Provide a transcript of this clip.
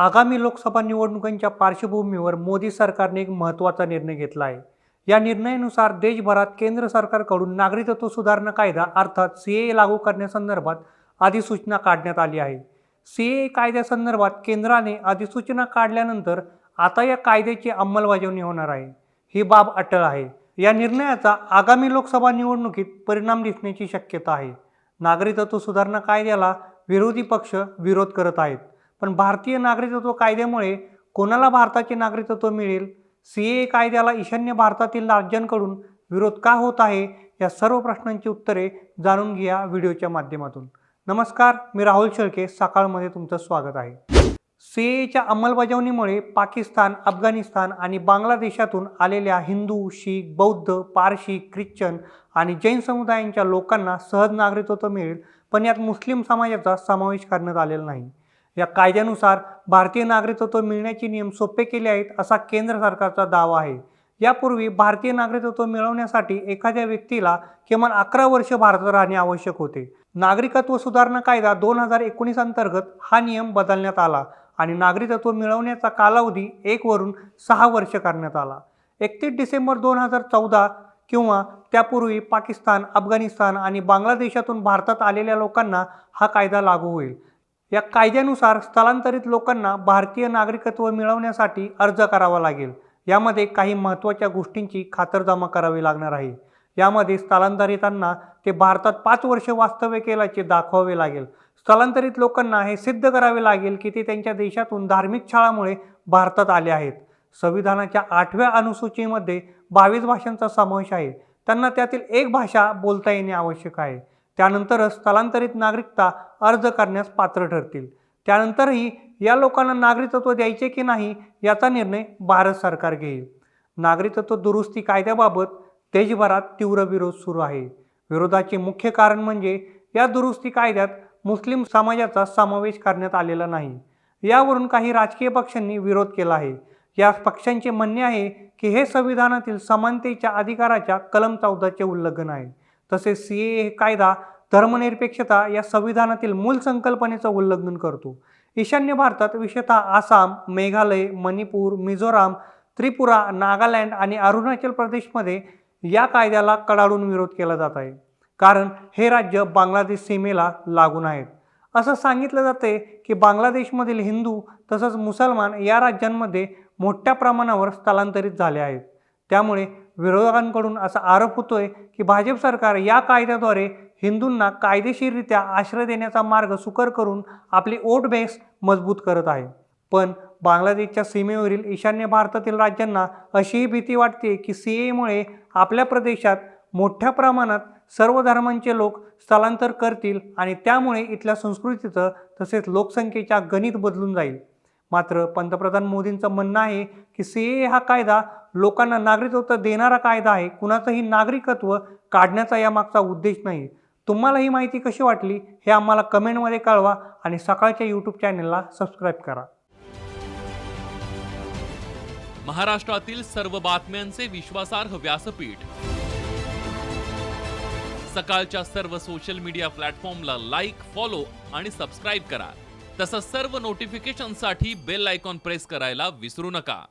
आगामी लोकसभा निवडणुकांच्या पार्श्वभूमीवर मोदी सरकारने एक महत्त्वाचा निर्णय घेतला आहे. या निर्णयानुसार देशभरात केंद्र सरकारकडून नागरिकत्व सुधारणा कायदा अर्थात सी ए लागू करण्यासंदर्भात अधिसूचना काढण्यात आली आहे. सी ए कायद्यासंदर्भात केंद्राने अधिसूचना काढल्यानंतर आता या कायद्याची अंमलबजावणी होणार आहे. ही बाब अटळ आहे. या निर्णयाचा आगामी लोकसभा निवडणुकीत परिणाम दिसण्याची शक्यता आहे. नागरिकत्व सुधारणा कायद्याला विरोधी पक्ष विरोध करत आहेत. पण भारतीय नागरिकत्व कायद्यामुळे कोणाला भारताचे नागरिकत्व मिळेल? सी ए कायद्याला ईशान्य भारतातील राज्यांकडून विरोध का होत आहे? या सर्व प्रश्नांची उत्तरे जाणून घ्या व्हिडिओच्या माध्यमातून. नमस्कार मी राहुल शेळके. सकाळमध्ये तुमचं स्वागत आहे. सी एच्या अंमलबजावणीमुळे पाकिस्तान अफगाणिस्तान आणि बांगलादेशातून आलेल्या हिंदू शीख बौद्ध पारशी ख्रिश्चन आणि जैन समुदायांच्या लोकांना सहज नागरिकत्व मिळेल पण यात मुस्लिम समाजाचा समावेश करण्यात आलेला नाही. या कायद्यानुसार भारतीय नागरिकत्व मिळण्याचे नियम सोपे केले आहेत असा केंद्र सरकारचा दावा आहे. यापूर्वी भारतीय नागरिकत्व मिळवण्यासाठी एखाद्या व्यक्तीला किमान अकरा वर्ष भारतात राहणे आवश्यक होते. नागरिकत्व सुधारणा कायदा दोन हजार एकोणीस अंतर्गत हा नियम बदलण्यात आला आणि नागरिकत्व मिळवण्याचा कालावधी एकवरून सहा वर्ष करण्यात आला. एकतीस डिसेंबर दोन हजार चौदा किंवा त्यापूर्वी पाकिस्तान अफगाणिस्तान आणि बांगलादेशातून भारतात आलेल्या लोकांना हा कायदा लागू होईल. या कायद्यानुसार स्थलांतरित लोकांना भारतीय नागरिकत्व मिळवण्यासाठी अर्ज करावा लागेल. यामध्ये काही महत्त्वाच्या गोष्टींची खातरजमा करावी लागणार आहे. यामध्ये स्थलांतरितांना ते भारतात पाच वर्ष वास्तव्य केल्याचे दाखवावे लागेल. स्थलांतरित लोकांना हे सिद्ध करावे लागेल की ते त्यांच्या देशातून धार्मिक छळामुळे भारतात आले आहेत. संविधानाच्या आठव्या अनुसूचीमध्ये बावीस भाषांचा समावेश आहे. त्यांना त्यातील एक भाषा बोलता येणे आवश्यक आहे. त्यानंतरच स्थलांतरित नागरिकता अर्ज करण्यास पात्र ठरतील. त्यानंतरही या लोकांना नागरिकत्व द्यायचे की नाही याचा निर्णय भारत सरकार घेईल. नागरिकत्व दुरुस्ती कायद्याबाबत देशभरात तीव्र विरोध सुरू आहे. विरोधाचे मुख्य कारण म्हणजे या दुरुस्ती कायद्यात मुस्लिम समाजाचा समावेश करण्यात आलेला नाही. यावरून काही राजकीय पक्षांनी विरोध केला आहे. या पक्षांचे म्हणणे आहे की हे संविधानातील समानतेच्या अधिकाराच्या कलम चौदाचे उल्लंघन आहे. तसेच सी ए कायदा धर्मनिरपेक्षता या संविधानातील मूल संकल्पनेचं उल्लंघन करतो. ईशान्य भारतात विशेषतः आसाम मेघालय मणिपूर मिझोराम त्रिपुरा नागालँड आणि अरुणाचल प्रदेशमध्ये या कायद्याला कडाडून विरोध केला जात आहे. कारण हे राज्य बांगलादेश सीमेला लागून आहेत. असं सांगितलं जाते की बांगलादेशमधील हिंदू तसंच मुसलमान या राज्यांमध्ये मोठ्या प्रमाणावर स्थलांतरित झाले आहेत. त्यामुळे विरोधकांकडून असा आरोप होतोय की भाजप सरकार या कायद्याद्वारे हिंदूंना कायदेशीररित्या आश्रय देण्याचा मार्ग सुकर करून आपली ओट बेस मजबूत करत आहे. पण बांगलादेशच्या सीमेवरील ईशान्य भारतातील राज्यांना अशीही भीती वाटते की सी एमुळे आपल्या प्रदेशात मोठ्या प्रमाणात सर्व धर्मांचे लोक स्थलांतर करतील आणि त्यामुळे इथल्या संस्कृतीचं तसेच लोकसंख्येच्या गणित बदलून जाईल. मात्र पंतप्रधान मोदींचं म्हणणं आहे की सी ए हा कायदा लोकांना नागरिकत्व देणारा कायदा आहे कुणाचंही नागरिकत्व काढण्याचा यामागचा उद्देश नाही. तुम्हाला ही माहिती कशी वाटली हे आम्हाला कमेंटमध्ये कळवा आणि सकाळच्या यूट्यूब चॅनलला सबस्क्राईब करा. महाराष्ट्रातील सर्व बातम्यांचे विश्वासार्ह व्यासपीठ. सकाळच्या सर्व सोशल मीडिया प्लॅटफॉर्मला लाईक फॉलो आणि सबस्क्राईब करा. तसंच सर्व नोटिफिकेशनसाठी बेल आयकॉन प्रेस करायला विसरू नका.